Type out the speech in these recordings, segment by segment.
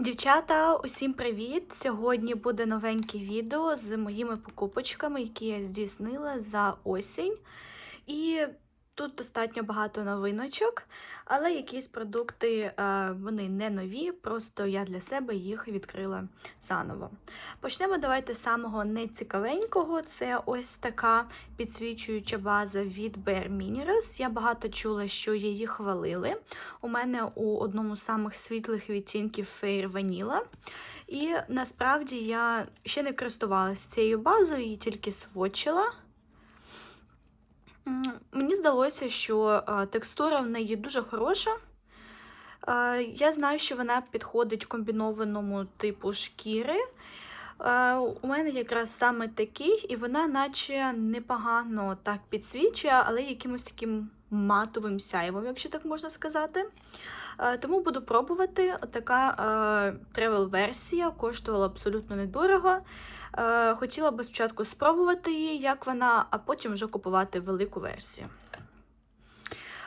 Дівчата, усім привіт! Сьогодні буде новеньке відео з моїми покупочками, які я здійснила за осінь. І тут достатньо багато новиночок, але якісь продукти е, вони не нові, просто я для себе їх відкрила заново. Почнемо давайте з самого нецікавенького. Це ось така підсвічуюча база від Bare Minerals. Я багато чула, що її хвалили. У мене у одному з самих світлих відтінків Fair Vanilla. І насправді я ще не користувалася цією базою, її тільки свочила. Мені здалося, що е, текстура в неї дуже хороша. Е, Я знаю, що вона підходить комбінованому типу шкіри. Е, У мене якраз саме такий, і вона, наче непогано так підсвічує, але якимось таким матовим сяйвом, якщо так можна сказати. Тому буду пробувати. Така тревел-версія коштувала абсолютно недорого. Е, Хотіла би спочатку спробувати її, як вона, а потім вже купувати велику версію.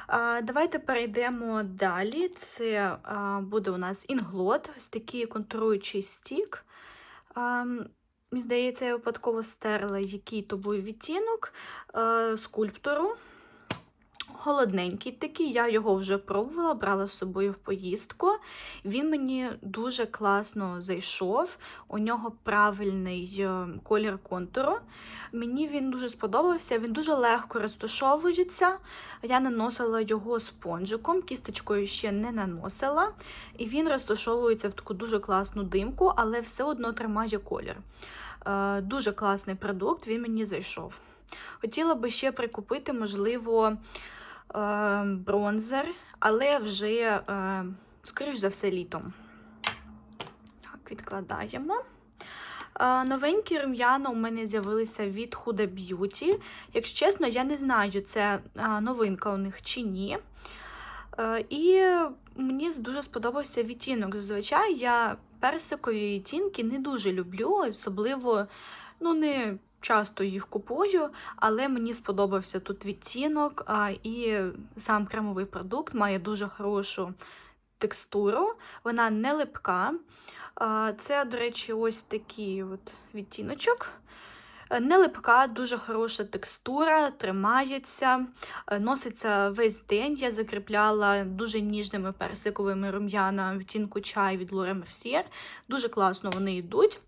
Е, Давайте перейдемо далі. Це е, буде у нас інглот, ось такий контуруючий стік. Мені здається, я випадково стерла який то був відтінок скульптору. Холодненький такий, я його вже пробувала, брала з собою в поїздку. Він мені дуже класно зайшов. У нього правильний е, колір контуру. Мені він дуже сподобався, він дуже легко розташовується. Я наносила його спонжиком, кісточкою ще не наносила. І він розташовується в таку дуже класну димку, але все одно тримає колір. Е, Дуже класний продукт, він мені зайшов. Хотіла би ще прикупити, можливо, бронзер, але вже, е, скоріш за все, літом. Так, відкладаємо. Е, Новенькі рум'яна у мене з'явилися від Huda Beauty. Якщо чесно, я не знаю, це е, новинка у них чи ні. Е, І мені дуже сподобався відтінок. Зазвичай я персикові відтінки не дуже люблю, особливо ну, не часто їх купую, але мені сподобався тут відтінок, і сам кремовий продукт має дуже хорошу текстуру, вона не липка. Це, до речі, ось такий от відтіночок. Не липка, дуже хороша текстура, тримається, е, носиться весь день. Я закріпляла дуже ніжними персиковими рум'яна відтінку чай від Laura Mercier. Дуже класно вони йдуть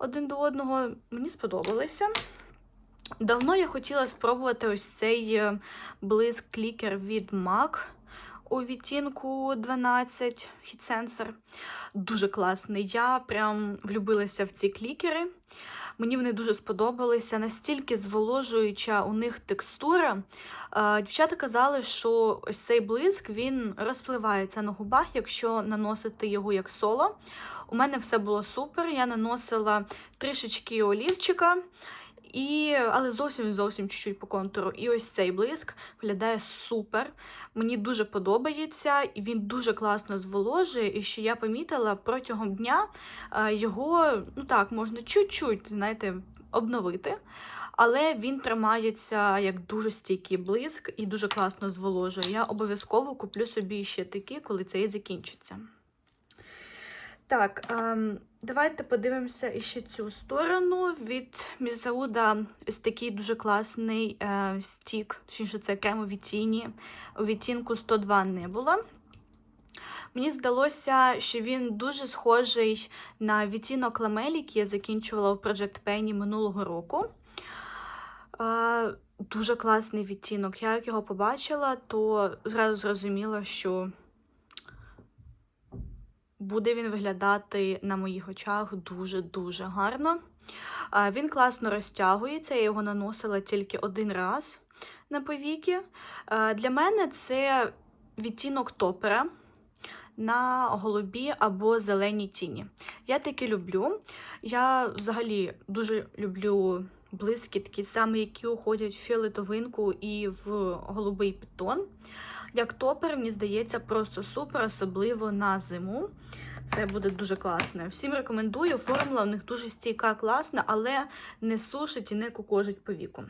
один до одного. Мені сподобалися. Давно я хотіла спробувати ось цей е, блиск клікер від MAC у відтінку 12 Heat Sensor. Дуже класний. Я прям влюбилася в ці клікери. Мені вони дуже сподобалися, настільки зволожуюча у них текстура. Е, Дівчата казали, що ось цей блиск він розпливається на губах, якщо наносити його як соло. У мене все було супер. Я наносила трішечки олівчика, і, але зовсім зовсім чуть-чуть по контуру. І ось цей блиск виглядає супер. Мені дуже подобається, і він дуже класно зволожує. І що я помітила протягом дня е, його, ну так, можна чуть-чуть, знаєте, обновити. Але він тримається як дуже стійкий блиск і дуже класно зволожує. Я обов'язково куплю собі ще такі, коли цей закінчиться. Так, ем, давайте подивимося ще цю сторону. Від Мізауда ось такий дуже класний е, стік, точніше це кремові тіні у відтінку 102 не було. Мені здалося, що він дуже схожий на відтінок ламелі, який я закінчувала у Project Penny минулого року. Е, дуже класний відтінок. Я як його побачила, то зразу зрозуміла, що буде він виглядати на моїх очах дуже-дуже гарно. Він класно розтягується, я його наносила тільки один раз на повіки. Для мене це відтінок топера на голубі або зеленій тіні. Я таки люблю. Я взагалі дуже люблю блискітки, саме які уходять в фіолетовинку і в голубий підтон. Як топер, мені здається, просто супер, особливо на зиму. Це буде дуже класно. Всім рекомендую. Формула у них дуже стійка, класна, але не сушить і не кукожить по віку.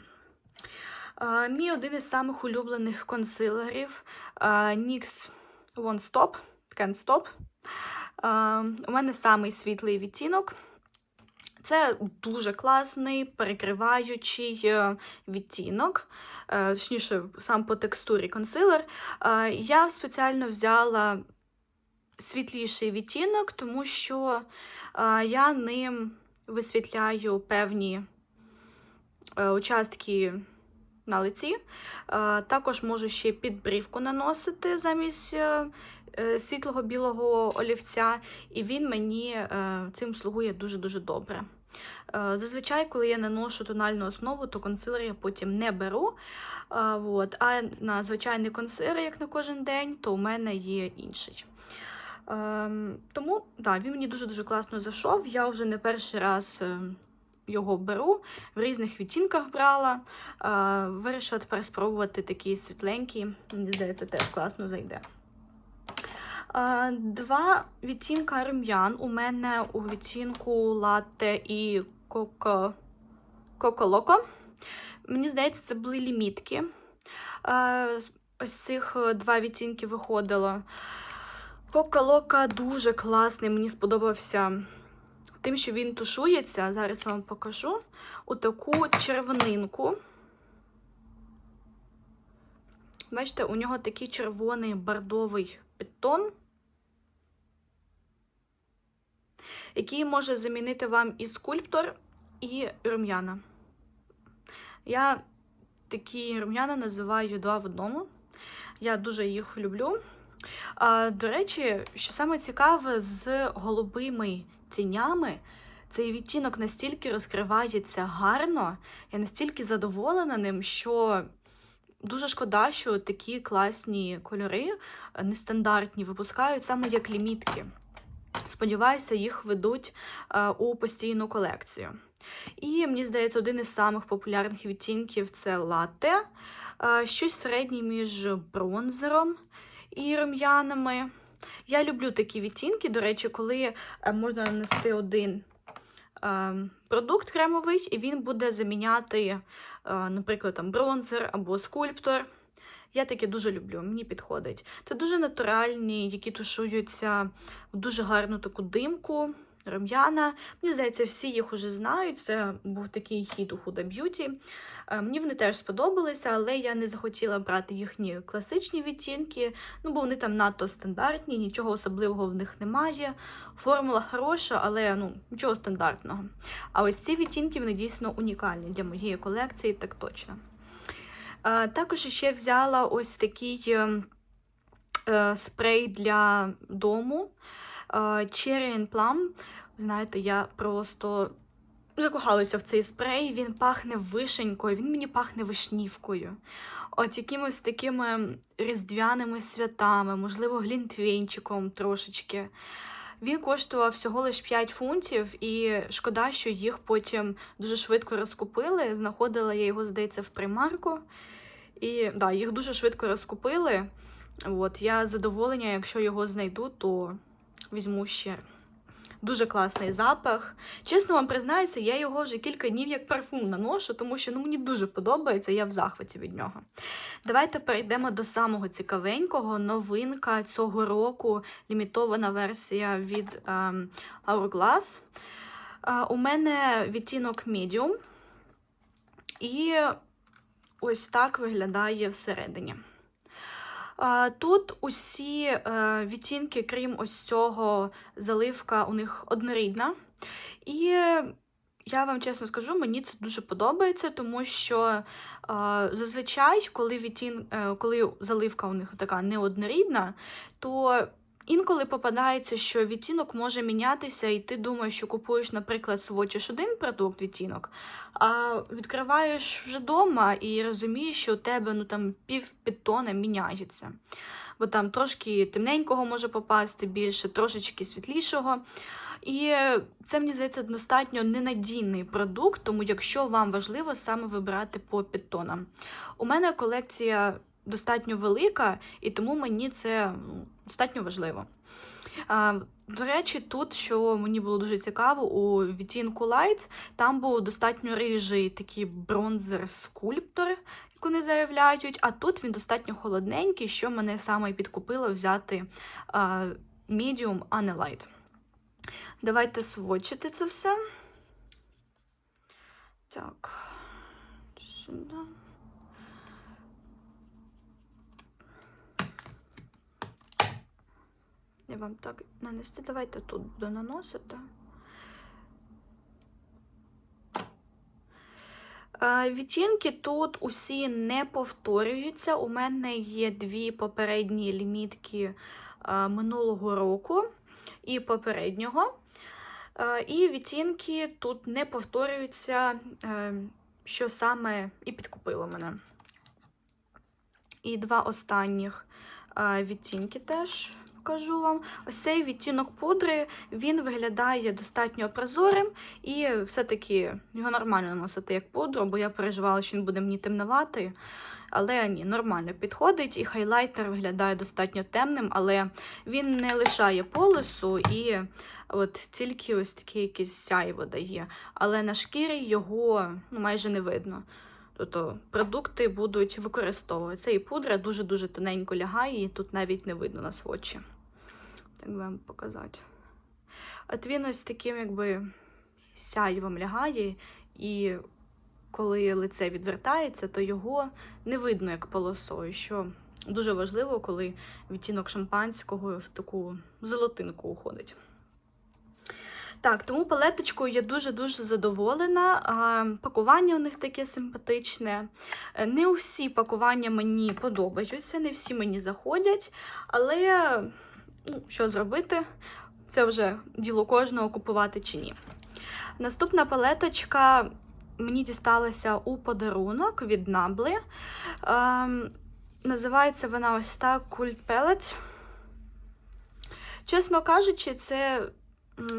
Мій один із самих улюблених консилерів NYX One Stop, Can't Stop. У мене самий світлий відтінок. Це дуже класний перекриваючий е, відтінок, е, точніше, сам по текстурі консилер. Е, Я спеціально взяла світліший відтінок, тому що я ним висвітляю певні участки на лиці. Також можу ще підбрівку наносити замість світлого білого олівця, і він мені цим слугує дуже-дуже добре. Е, Зазвичай, коли я наношу тональну основу, то консилер я потім не беру. А, от. а на звичайний консилер, як на кожен день, то у мене є інший. Ем, тому да, він мені дуже-дуже класно зайшов. Я вже не перший раз е, його беру, в різних відтінках брала. Е, вирішила тепер спробувати такий світленький. Мені здається, теж класно зайде. Е, Два відтінка рум'ян у мене у відтінку латте і коко Коко-Локо. Мені здається, це були лімітки. Е, Ось цих е, два відтінки виходило. Кока-Лока дуже класний, мені сподобався тим, що він тушується. Зараз вам покажу у таку червонинку. Бачите, у нього такий червоний бордовий підтон, який може замінити вам і скульптор, і рум'яна. Я такі рум'яна називаю два в одному. Я дуже їх люблю. А, До речі, що саме цікаве, з голубими тінями цей відтінок настільки розкривається гарно, я настільки задоволена ним, що дуже шкода, що такі класні кольори е, нестандартні випускають саме як лімітки. Сподіваюся, їх ведуть е, у постійну колекцію. І мені здається, один із самих популярних відтінків це латте, е, щось середнє між бронзером і рум'янами. Я люблю такі відтінки, до речі, коли е, можна нанести один продукт кремовий, і він буде заміняти, наприклад, там бронзер або скульптор. Я таке дуже люблю, мені підходить. Це дуже натуральні, які тушуються в дуже гарну таку димку, рум'яна. Мені здається, всі їх уже знають. Це був такий хід у Huda Beauty. Е, Мені вони теж сподобалися, але я не захотіла брати їхні класичні відтінки, ну бо вони там надто стандартні, нічого особливого в них немає. Формула хороша, але ну, нічого стандартного. А ось ці відтінки вони дійсно унікальні для моєї колекції, так точно. Також ще взяла ось такий е, е, спрей для дому е, Cherry and Plum. Знаєте, я просто закохалася в цей спрей. Він пахне вишенькою, він мені пахне вишнівкою. От якимось такими різдвяними святами, можливо, глінтвейнчиком трошечки. Він коштував всього лише 5 фунтів, і шкода, що їх потім дуже швидко розкупили. Знаходила я його, здається, в примарку. І да, їх дуже швидко розкупили. От, я задоволення, якщо його знайду, то візьму ще. Дуже класний запах. Чесно вам признаюся, я його вже кілька днів як парфум наношу, тому що ну, мені дуже подобається, я в захваті від нього. Давайте перейдемо до самого цікавенького. Новинка цього року лімітована версія від ем, Hourglass. Е, у мене відтінок Medium. І ось так виглядає всередині. Тут усі е, відтінки, крім ось цього заливка, у них однорідна. І я вам чесно скажу, мені це дуже подобається, тому що зазвичай, коли відтін, е, коли заливка у них така неоднорідна, то інколи попадається, що відтінок може мінятися, і ти думаєш, що купуєш, наприклад, свочиш один продукт відтінок, а відкриваєш вже вдома і розумієш, що у тебе ну, там пів підтона міняється. Бо там трошки темненького може попасти більше, трошечки світлішого. І це, мені здається, достатньо ненадійний продукт, тому якщо вам важливо саме вибирати по підтонам. У мене колекція достатньо велика, і тому мені це ну, достатньо важливо. До речі, тут, що мені було дуже цікаво, у відтінку Light там був достатньо рижий такий бронзер-скульптор, як вони заявляють, а тут він достатньо холодненький, що мене саме підкупило взяти Medium, а не Light. Давайте сводчити це все. Так. Сюди. Я вам так нанести. Давайте тут буду наносити. Е, Відтінки тут усі не повторюються. У мене є дві попередні лімітки е, минулого року і попереднього. Е, І відтінки тут не повторюються, що саме і підкупило мене. І два останніх відтінки теж покажу вам. Ось цей відтінок пудри він виглядає достатньо прозорим, і все-таки його нормально наносити як пудру, бо я переживала, що він буде мені темноватий. Але ні, нормально підходить, і хайлайтер виглядає достатньо темним, але він не лишає полосу і от тільки ось таке якесь сяйво дає. Але на шкірі його ну, майже не видно. Тобто продукти будуть використовуватися. І пудра дуже-дуже тоненько лягає, і тут навіть не видно на сводчі. Так би вам показати. От він ось таким, якби сяйвом лягає, і коли лице відвертається, то його не видно як полосою, що дуже важливо, коли відтінок шампанського в таку золотинку уходить. Так, тому палеточкою я дуже-дуже задоволена. Пакування у них таке симпатичне. Не у всі пакування мені подобаються, не всі мені заходять, але що зробити? Це вже діло кожного купувати чи ні. Наступна палеточка мені дісталася у подарунок від Набли. Ем, називається вона ось так Cult Palette. Чесно кажучи, це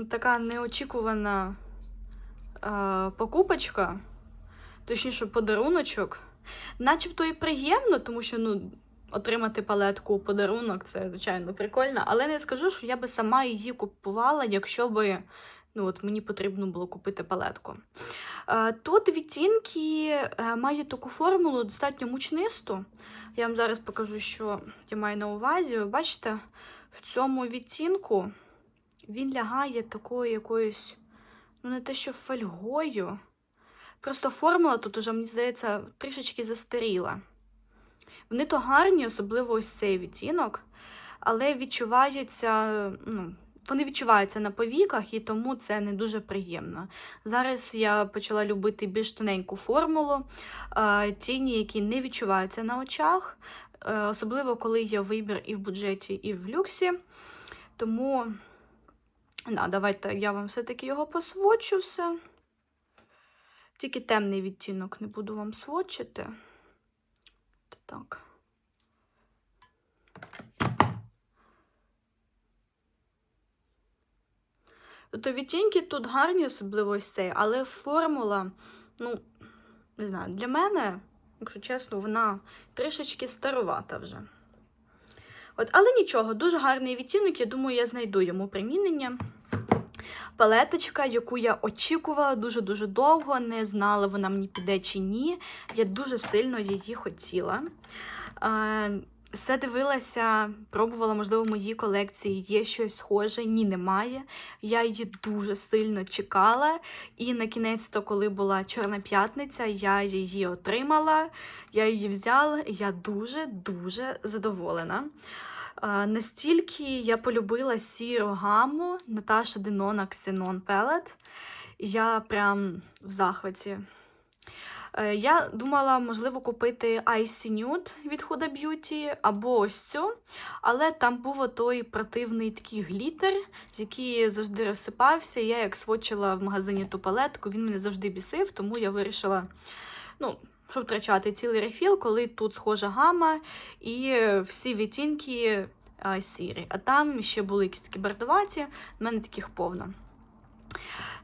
така неочікувана е, покупочка, точніше, подаруночок. Начебто і приємно, тому що ну, отримати палетку у подарунок це, звичайно, прикольно. Але не скажу, що я би сама її купувала, якщо би ну, от мені потрібно було купити палетку. Е, Тут відтінки е, мають таку формулу достатньо мучнисту. Я вам зараз покажу, що я маю на увазі. Ви бачите, в цьому відтінку він лягає такою якоюсь, ну, не те, що фольгою. Просто формула тут уже, мені здається, трішечки застаріла. Вони то гарні, особливо ось цей відтінок, але відчувається, ну, вони відчуваються на повіках, і тому це не дуже приємно. Зараз я почала любити більш тоненьку формулу, е, тіні, які не відчуваються на очах, е, особливо коли є вибір і в бюджеті, і в люксі. Тому, да, давайте я вам все-таки його посвочу все. Тільки темний відтінок не буду вам сводчити. Так. Тобто відтінки тут гарні, особливо ось цей, але формула, ну, не знаю, для мене, якщо чесно, вона трішечки старовата вже. От, але нічого, дуже гарний відтінок, я думаю, я знайду йому примінення. Палеточка, яку я очікувала дуже-дуже довго, не знала, вона мені піде чи ні. Я дуже сильно її хотіла. Все дивилася, пробувала, можливо, в моїй колекції є щось схоже, ні, немає. Я її дуже сильно чекала. І на кінець-то, коли була Чорна п'ятниця, я її отримала, я її взяла, я дуже-дуже задоволена. Настільки я полюбила сіру гаму Наташа Денона Ксенон Пелет. Я прям в захваті. Е, Я думала, можливо, купити Icy Nude від Huda Beauty або ось цю, але там був той противний такий глітер, який завжди розсипався. Я як свочила в магазині ту палетку, він мене завжди бісив, тому я вирішила, ну, щоб втрачати цілий рефіл, коли тут схожа гама і всі відтінки а, сірі. А там ще були якісь такі бардоваті, в мене таких повно.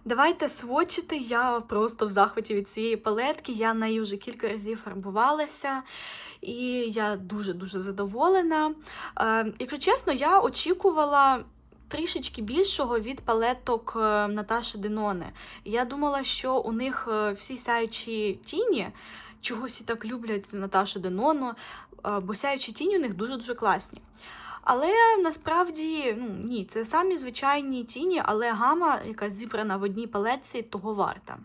Давайте свочити. Я просто в захваті від цієї палетки. Я нею вже кілька разів фарбувалася, і я дуже-дуже задоволена. Е, якщо чесно, я очікувала. Трішечки більшого від палеток е, Наташі Деноне. Я думала, що у них е, всі сяючі тіні, чогось і так люблять Наташу Денону, е, бо сяючі тіні у них дуже-дуже класні. Але насправді, ну ні, це самі звичайні тіні, але гама, яка зібрана в одній палетці, того варта.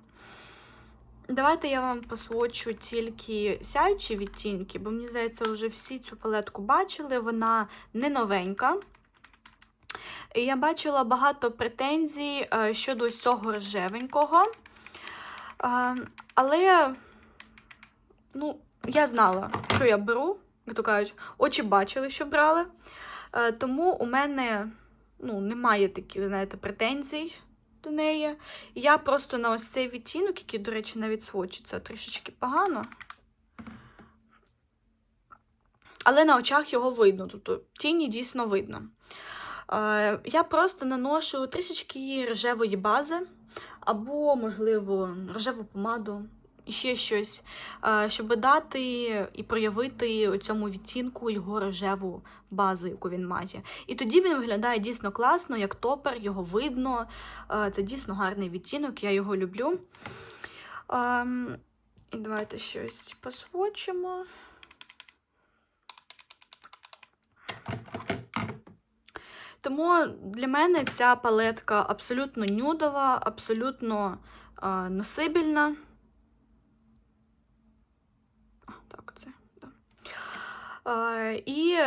Давайте я вам посвочу тільки сяючі відтінки, бо мені здається, вже всі цю палетку бачили, вона не новенька. І Я бачила багато претензій е, щодо цього рожевенького. Е, Але, ну, я знала, що я беру, як то кажуть, очі бачили, що брали. Е, Тому у мене ну, немає таких, знаєте, претензій до неї. Я просто на ось цей відтінок, який, до речі, навіть свочиться трішечки погано. Але на очах його видно, тобто тіні дійсно видно. Е, Я просто наношу трішечки рожевої бази, або, можливо, рожеву помаду, ще щось, е, щоб дати і проявити цьому відтінку його рожеву базу, яку він має. І тоді він виглядає дійсно класно, як топер, його видно. Е, Це дійсно гарний відтінок, я його люблю. Ем, І давайте щось посвочимо. Тому для мене ця палетка абсолютно нюдова, абсолютно е, носибельна. Так, це, да. Е, і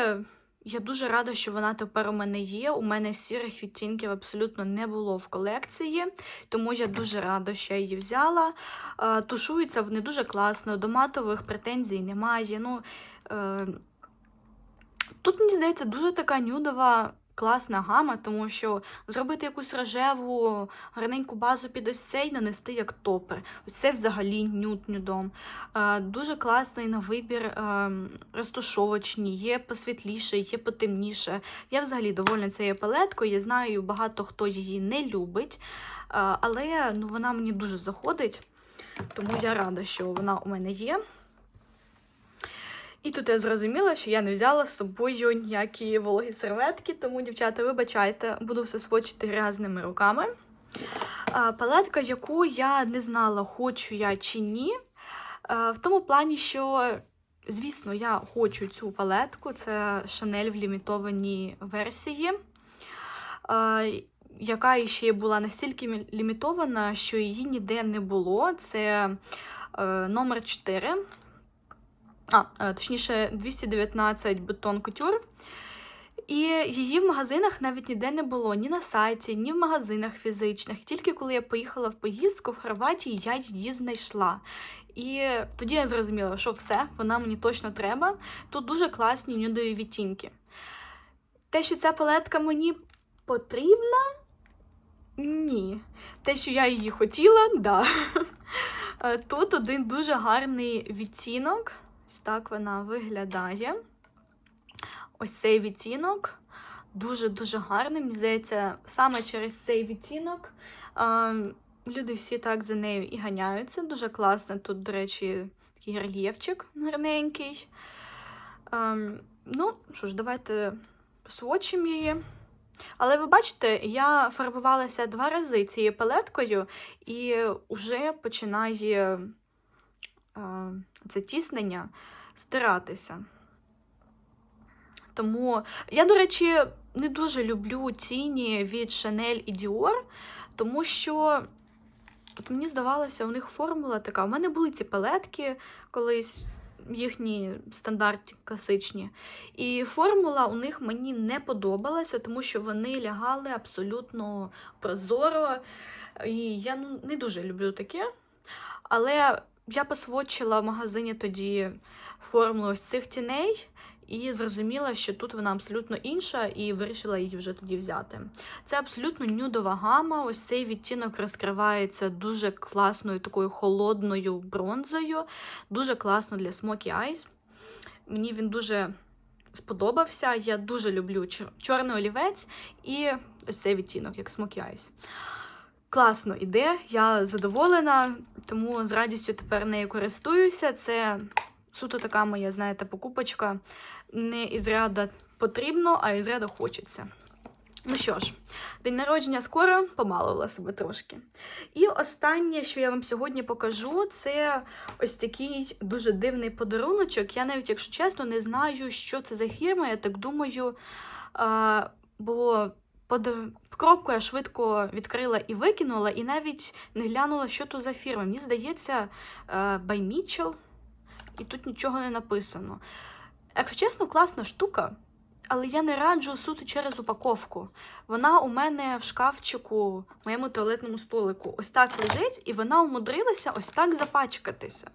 я дуже рада, що вона тепер у мене є. У мене сірих відтінків абсолютно не було в колекції, тому я дуже рада, що я її взяла. Е, Тушуються вони дуже класно, до матових претензій немає. Ну, е, Тут, мені здається, дуже така нюдова. Класна гама, тому що зробити якусь рожеву гарненьку базу під ось цей, нанести як топер. Ось це взагалі нюд-нюдом. Е, дуже класний на вибір е, розтушовочні, є посвітліше, є потемніше. Я взагалі довольна цією палеткою. Я знаю, багато хто її не любить, е, але ну, вона мені дуже заходить, тому я рада, що вона у мене є. І тут я зрозуміла, що я не взяла з собою ніякі вологі серветки, тому, дівчата, вибачайте, буду все свочити грязними руками. Палетка, яку я не знала, хочу я чи ні. В тому плані, що, звісно, я хочу цю палетку, це Chanel в лімітованій версії, яка ще була настільки лімітована, що її ніде не було. Це е, номер 4 а, е, точніше, 219 бетон кутюр. І її в магазинах навіть ніде не було, ні на сайті, ні в магазинах фізичних. Тільки коли я поїхала в поїздку в Хорватії, я її знайшла. І тоді я зрозуміла, що все, вона мені точно треба. Тут дуже класні нюдові відтінки. Те, що ця палетка мені потрібна, ні. Те, що я її хотіла, да. Е, Тут один дуже гарний відтінок. Ось так вона виглядає. Ось цей відтінок. Дуже-дуже гарний. Здається, саме через цей відтінок люди всі так за нею і ганяються. Дуже класно. Тут, до речі, такий рельєфчик гарненький. Ну, що ж, давайте посвочимо її. Але ви бачите, я фарбувалася два рази цією палеткою, і вже починає це тіснення стиратися. Тому я, до речі, не дуже люблю тіні від Chanel і Dior, тому що от мені здавалося, у них формула така. У мене були ці палетки колись. Їхні стандарті класичні. І формула у них мені не подобалася, тому що вони лягали абсолютно прозоро. І я ну, не дуже люблю таке. Але я посвочила в магазині тоді формулу ось цих тіней і зрозуміла, що тут вона абсолютно інша, і вирішила її вже тоді взяти. Це абсолютно нюдова гама. Ось цей відтінок розкривається дуже класною такою холодною бронзою, дуже класно для Smoky Eyes. Мені він дуже сподобався. Я дуже люблю чорний олівець і ось цей відтінок, як Smoky Eyes. Класно іде, я задоволена, тому з радістю тепер нею користуюся. Це суто така моя, знаєте, покупочка. Не із ряда потрібно, а із ряда хочеться. Ну що ж, день народження скоро помалила себе трошки. І останнє, що я вам сьогодні покажу, це ось такий дуже дивний подаруночок. Я навіть, якщо чесно, не знаю, що це за фірма. Я так думаю, А, под... коробку я швидко відкрила і викинула, і навіть не глянула, що то за фірма. Мені здається, е, Mitchell, і тут нічого не написано. Якщо чесно, класна штука, але я не раджу суто через упаковку. Вона у мене в шкафчику, в моєму туалетному столику, ось так лежить, і вона умудрилася ось так запачкатися.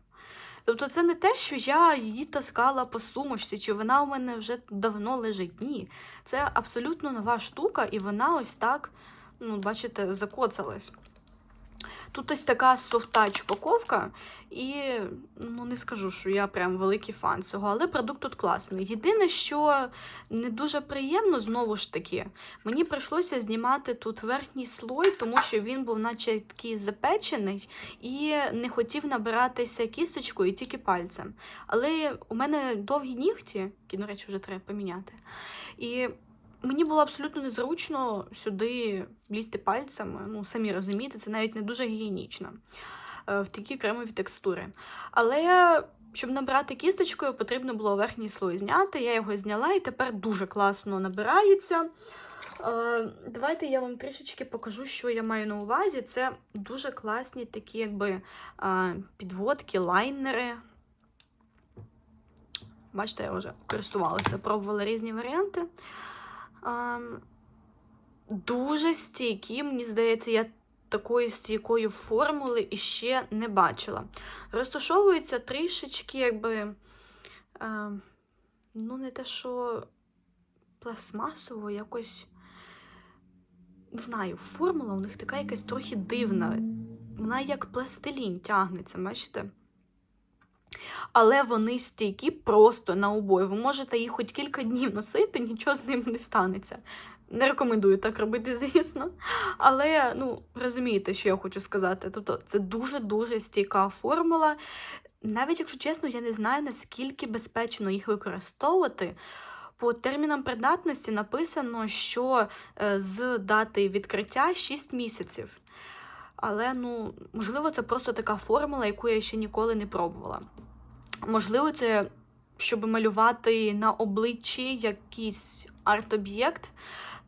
Тобто це не те, що я її таскала по сумочці, чи вона у мене вже давно лежить. Ні. Це абсолютно нова штука, і вона ось так, ну, бачите, закоцалась. Тут ось така софт-тач упаковка, і ну не скажу, що я прям великий фан цього, але продукт тут класний. Єдине, що не дуже приємно, знову ж таки, мені прийшлося знімати тут верхній слой, тому що він був, наче такий запечений, і не хотів набиратися кісточкою тільки пальцем. Але у мене довгі нігті, які, до речі, вже треба поміняти. І Мені було абсолютно незручно сюди лізти пальцями. Ну, самі розумієте, це навіть не дуже гігієнічно е, в такі кремові текстури. Але щоб набирати кісточкою, потрібно було верхній слой зняти. Я його зняла і тепер дуже класно набирається. Е, Давайте я вам трішечки покажу, що я маю на увазі. Це дуже класні такі, якби е, підводки, лайнери. Бачите, я вже користувалася, пробувала різні варіанти. Дуже стійкі, мені здається, я такої стійкої формули іще не бачила. Розташовується трішечки, якби, ем, ну, не те, що пластмасово, якось. Не знаю, формула у них така якась трохи дивна. Вона як пластилін тягнеться, бачите? Але вони стійкі просто на обої. Ви можете їх хоч кілька днів носити, нічого з ними не станеться. Не рекомендую так робити, звісно. Але ну, розумієте, що я хочу сказати. Тобто це дуже-дуже стійка формула. Навіть якщо чесно, я не знаю, наскільки безпечно їх використовувати. По термінам придатності написано, що е, з дати відкриття 6 місяців. Але, ну, можливо, це просто така формула, яку я ще ніколи не пробувала. Можливо, це щоб малювати на обличчі якийсь арт-об'єкт.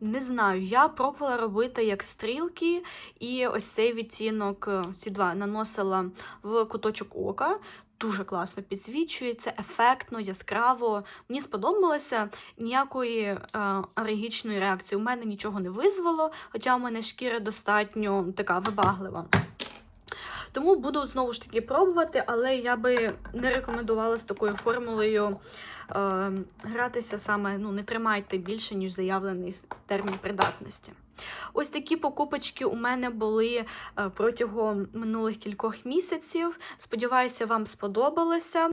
Не знаю, я пробувала робити як стрілки, і ось цей відтінок, е, ці два наносила в куточок ока. Дуже класно підсвічується, ефектно, яскраво. Мені сподобалося ніякої е, алергічної реакції. У мене нічого не визвало, хоча у мене шкіра достатньо така вибаглива. Тому буду знову ж таки пробувати, але я би не рекомендувала з такою формулою е, гратися саме, ну, не тримайте більше, ніж заявлений термін придатності. Ось такі покупочки у мене були е, протягом минулих кількох місяців. Сподіваюся, вам сподобалося.